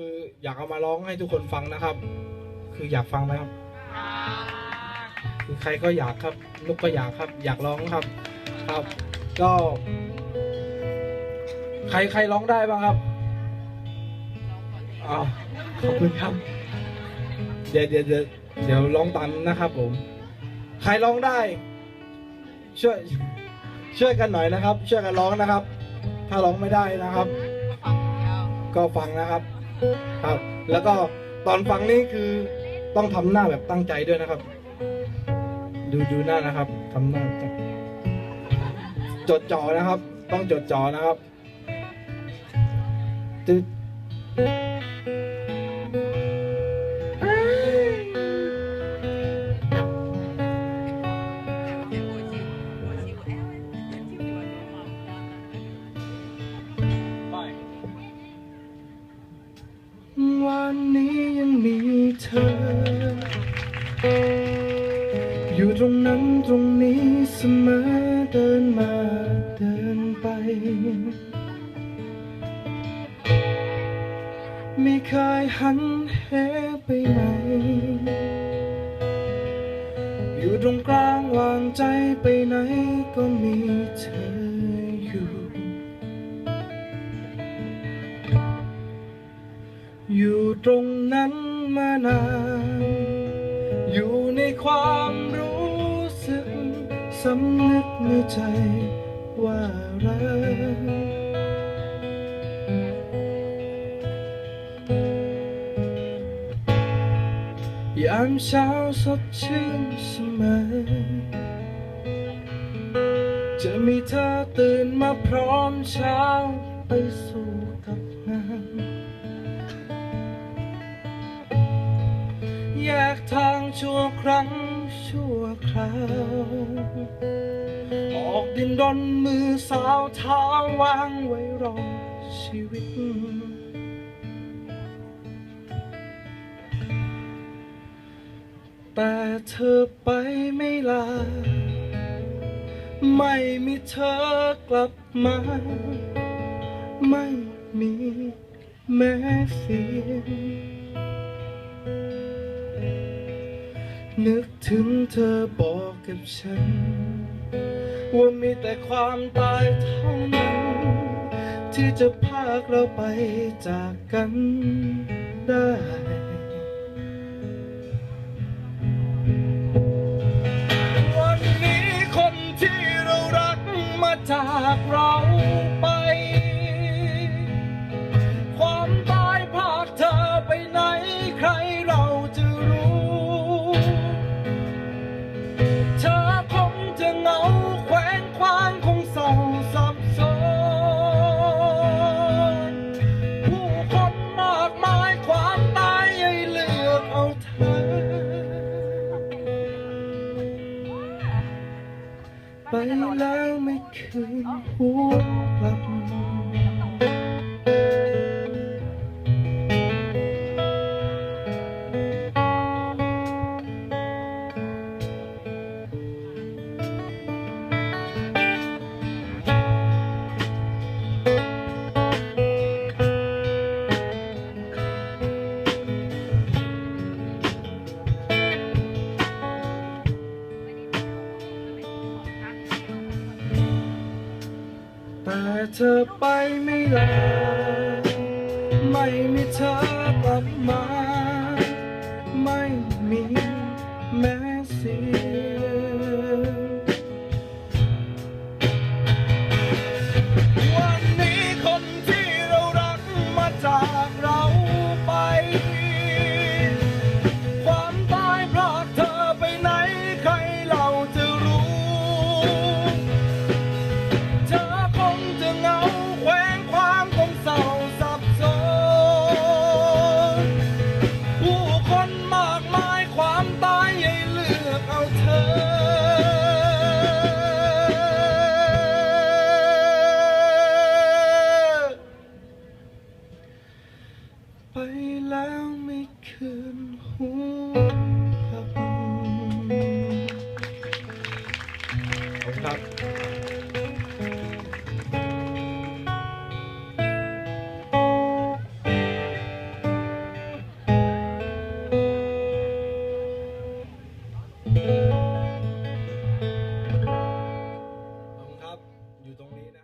คืออยากเอามาร้องให้ทุกคนฟังนะครับ คืออยากฟังไหมครับ คือใครก็อยากครับนุกก็อยากครับ อยากร้องครับ ครับ ก็ ใครใครร้องได้บ้างครับอ้าวขอบคุณครับ เดี๋ยวเดี๋ยวเดี๋ยวเดี๋ยวร้องตามนะครับ ผม ใครร้องได้ ช่วยช่วยกันหน่อยนะครับ ช่วยกันร้องนะครับ ถ้าร้องไม่ได้นะครับ ก็ฟังนะครับ ครับ แล้วก็ตอนฟังนี่คือต้องทำหน้าแบบตั้งใจด้วยนะครับ ดูดูหน้านะครับทำหน้า จดจ่อนะครับ ต้องจดจ่อนะครับตึ๊ด วันนี้ยังมีเธอ อยู่ตรงนั้นตรงนี้เสมอเดินมาเดินไป ไม่เคยหันเหไปไหน อยู่ตรงกลางวางใจไปไหนก็มี ตรงนั้นมานาน อยู่ในความรู้สึกสำนึกในใจว่ารักยามเช้าสดชื่นเสมอ จะมีเธอตื่นมาพร้อมเช้าไปส ชั่วครั้งชั่วคราว ออกดินดนมือสาวเท้าวางไว้รองชีวิต แต่เธอไปไม่ลา ไม่มีเธอกลับมา ไม่มีแม้เสียง นึกถึงเธอบอกกับฉัน ว่ามีแต่ความตายเท่านั้น ที่จะพากเราไปจากกันได้ วันนี้คนที่เรารักมาจากเราไป แล้วไแต่เธอไปไม่ลาไม่มีเธอกลับมา ไม่มีแม้เสีย คนมากมายความตายให้เลือกเอาเธอ ไปแล้วไม่คืนหัวกลับขอบคุณครับ